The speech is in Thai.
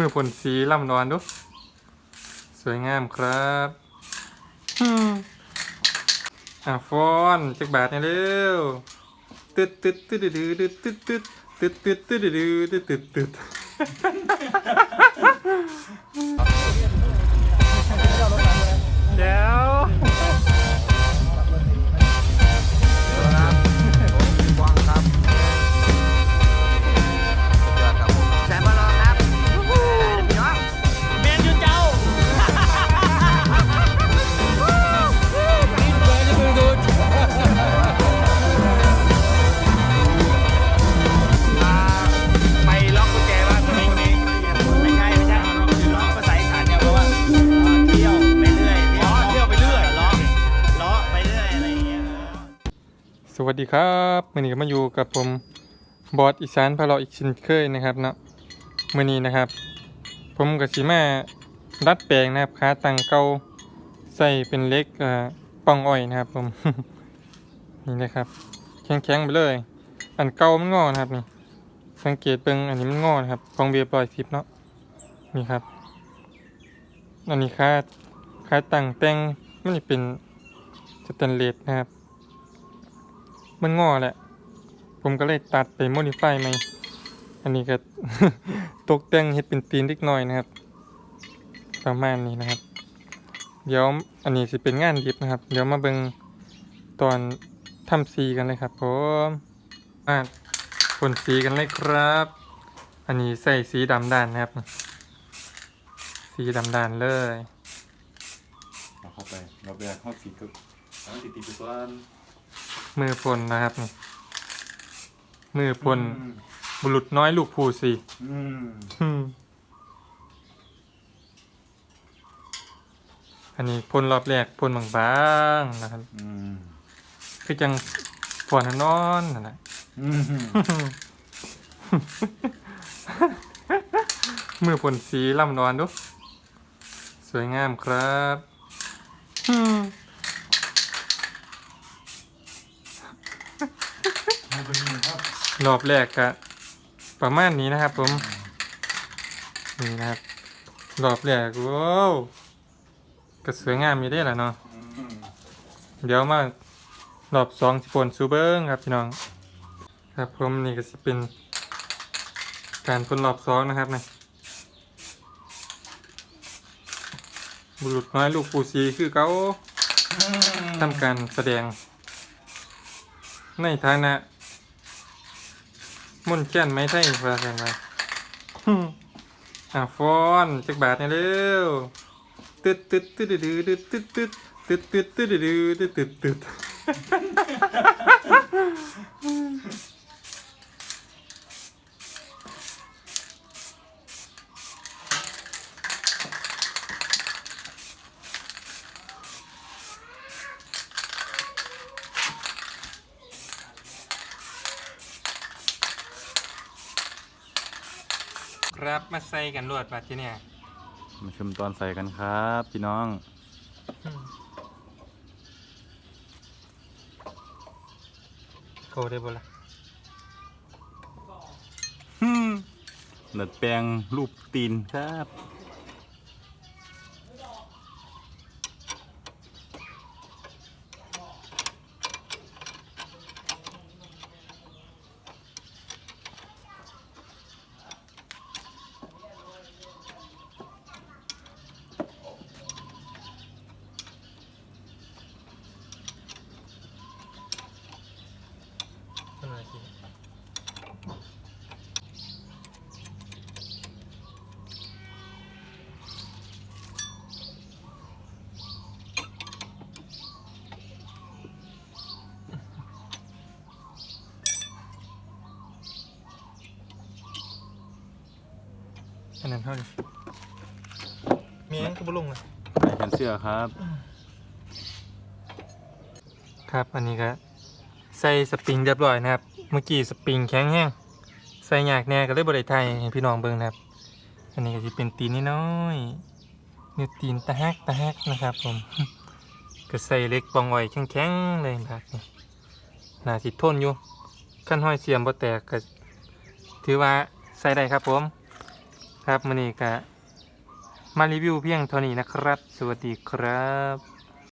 มือผลสีล่ำนอนดู สวยงามครับอืมอะฟอนจักบาทเนี่ยเร็วตึ๊ดตึ๊ดตึ๊ดดื้อตึ๊ดตึ๊ดตึ๊ดตึ๊ดตึ๊ดตึ๊ดดื้อตึ๊ดตึ๊ดตึ๊ด วัสดีครับมื่อนี้ก็มาอยู่กับผมบอสอีสานพาเราอีกเชินเคยนะครับเนาะมื่อนี้นะครับ ผมกับสีมาดัดแปลงนะครับขาตังเกาใส่เป็นเล็กเอ่อปองอ้อยนะครับ ผมนี่นะครับ แข็งๆไปเลย อันเกามันงอนะครับนี่สังเกตเบิ่งอันนี้มันงอนะครับของเบียร์ปล่อยทิปเนาะนี่ครับอันนี้ขาขาตังแต่งมันจะเป็นสแตนเลสนะครับ มันงอแหละ ผมก็เลยตัดไปโมดิฟายใหม่อันนี้ก็ตกแต่งเฮ็ดเป็นตีนเล็กน้อยนะครับ ประมาณนี้นะครับ เดี๋ยวอันนี้สิเป็นงานดิบนะครับ เดี๋ยวมาเบิงตอนทำสีกันเลยครับผมมาพ่นสีกันเลยครับ อันนี้ใส่สีดำด่านนะครับ สีดำด่านเลยเราเข้าไปเราไปเข้าสีกึกแล้วติดติดตัว มือพลนะครับนี่มือพลบุรุษน้อยลูกผู้สีอืมอืมอันนี้พ่นรอบแรกพ่นบางๆนะครับอืมคือจังฝอนนอนนั่นแหละอืมมือพ่นสีล่ำนอนดู สวยงามครับอืม มันเป็นยังไงค รับรอบแรกก็ประมาณนี้นะครับ ผม นี่นะครับ รอบแรกว้าวก็สวยงามอยู่ได้แหละเนาะอืมเดี๋ยวมารอบสองสิปนซูเบิ้งครับพี่น้อง ครับผมนี่ก็จะเป็น การพ่นรอบสองนะครับนะบุรุษน้อยลูกปูซีคือเขาทำการแสดง ในฐานะ มุ่นแก่นไม้ไทยว่ากันว่าฮึ่มอะฟอนจักบาทเนี่ยเร็วตึ๊ดตึ๊ดตึ๊ดดื้อตึ๊ดตึ๊ดตึ๊ดตึ๊ดตึ๊ดตึ๊ดตึ๊ดตึ๊ดตึ๊ด ครับ มาใส่กันรวดบาดที่เนี่ยมาชมตอนใส่กันครับพี่น้อง เขาได้บ่ล่ะดัดแปลงรูปตีนครับ เท่าไหร่สิอันนั้นเท่าไหร่มีอันก็บ่ลงเลย ใส่แขนเสื้อครับ ครับ อันนี้ก็ ใส่สปริงเรียบร้อยนะครับ เมื่อกี้สปริงแข็งแห้งใส่ยากแน่ก็เลยบริไทยให้พี่น้องเบิ่งนะครับ อันนี้ก็จะเป็นตีนน้อยๆนี่ตีนตะฮักตะฮักนะครับ ผม ก็ใส่เล็กปองไว้แข็งๆเลยครับนี่น่าสิทนอยู่ขั้นห้อยเสียมบ่แตกก็ถือว่าใส่ได้ครับผม ครับมื้อนี้ก็มารีวิวเพียงเท่านี้นะครับ สวัสดีครับ